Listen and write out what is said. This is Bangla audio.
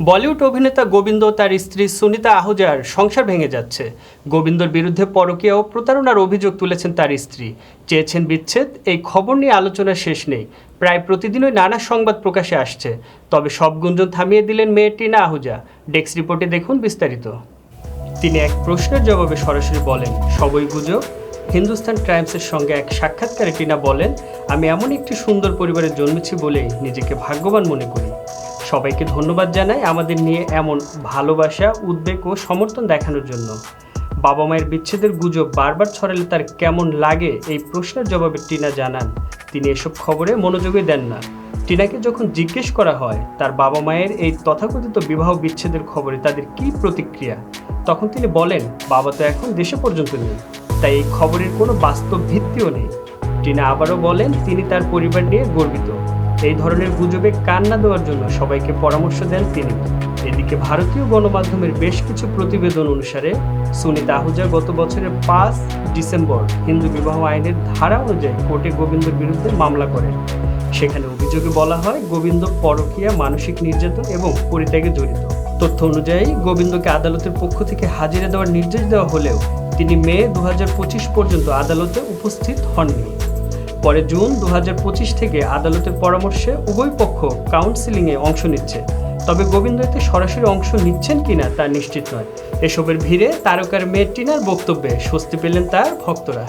বলিউড অভিনেতা গোবিন্দ তার স্ত্রী সুনিতা আহুজার সংসার ভেঙে যাচ্ছে। গোবিন্দর বিরুদ্ধে পরকীয়া ও প্রতারণার অভিযোগ তুলেছেন তার স্ত্রী। চেয়েছেন বিচ্ছেদ, এই খবর নিয়ে আলোচনার শেষ নেই। প্রায় প্রতিদিনই নানা সংবাদ প্রকাশে আসছে। তবে সব গুঞ্জন থামিয়ে দিলেন মেয়ে টিনা আহুজা। ডেস্ক রিপোর্টে দেখুন বিস্তারিত। তিনি এক প্রশ্নের জবাবে সরাসরি বলেন, সবই গুজব। হিন্দুস্তান টাইমসের সঙ্গে এক সাক্ষাৎকারে টিনা বলেন, আমি এমন একটি সুন্দর পরিবারে জন্মেছি বলেই নিজেকে ভাগ্যবান মনে করি। সবাইকে ধন্যবাদ জানাই আমাদের নিয়ে এমন ভালোবাসা, উদ্বেগ ও সমর্থন দেখানোর জন্য। বাবা মায়ের বিচ্ছেদের গুজব বারবার ছড়ালে তার কেমন লাগে এই প্রশ্নের জবাবে টিনা জানান। তিনি এসব খবরে মনোযোগই দেন না। টিনাকে যখন জিজ্ঞেস করা হয়, তার বাবা মায়ের এই তথাকথিত বিবাহ বিচ্ছেদের খবরে তাদের কী প্রতিক্রিয়া? তখন তিনি বলেন, বাবা তো এখন দেশে পর্যন্ত নেই, তাই এই খবরের কোনো বাস্তব ভিত্তিও নেই। টিনা আবারও বলেন, তিনি তার পরিবার নিয়ে গর্বিত। এই ধরনের গুজবে কান না দেওয়ার জন্য সবাইকে পরামর্শ দেন তিনি। এদিকে ভারতীয় গণমাধ্যমের বেশ কিছু প্রতিবেদন অনুসারে, সুনিতা আহুজা গত বছরের পাঁচ ডিসেম্বর হিন্দু বিবাহ আইনের ধারা অনুযায়ী কোর্টে গোবিন্দর বিরুদ্ধে মামলা করেন। সেখানে অভিযোগে বলা হয়, গোবিন্দ পরকীয়া, মানসিক নির্যাতন এবং পরিত্যাগে জড়িত। তথ্য অনুযায়ী, গোবিন্দকে আদালতের পক্ষ থেকে হাজিরা দেওয়ার নির্দেশ দেওয়া হলেও তিনি মে দু হাজার পঁচিশ পর্যন্ত আদালতে উপস্থিত হননি। পরে জুন দু হাজার পঁচিশ থেকে আদালতের পরামর্শে উভয় পক্ষ কাউন্সিলিংয়ে অংশ নিচ্ছে। তবে গোবিন্দ এতে সরাসরি অংশ নিচ্ছেন কিনা তা নিশ্চিত নয়। এসবের ভিড়ে তারকার মেয়ে টিনার বক্তব্যে স্বস্তি পেলেন তার ভক্তরা।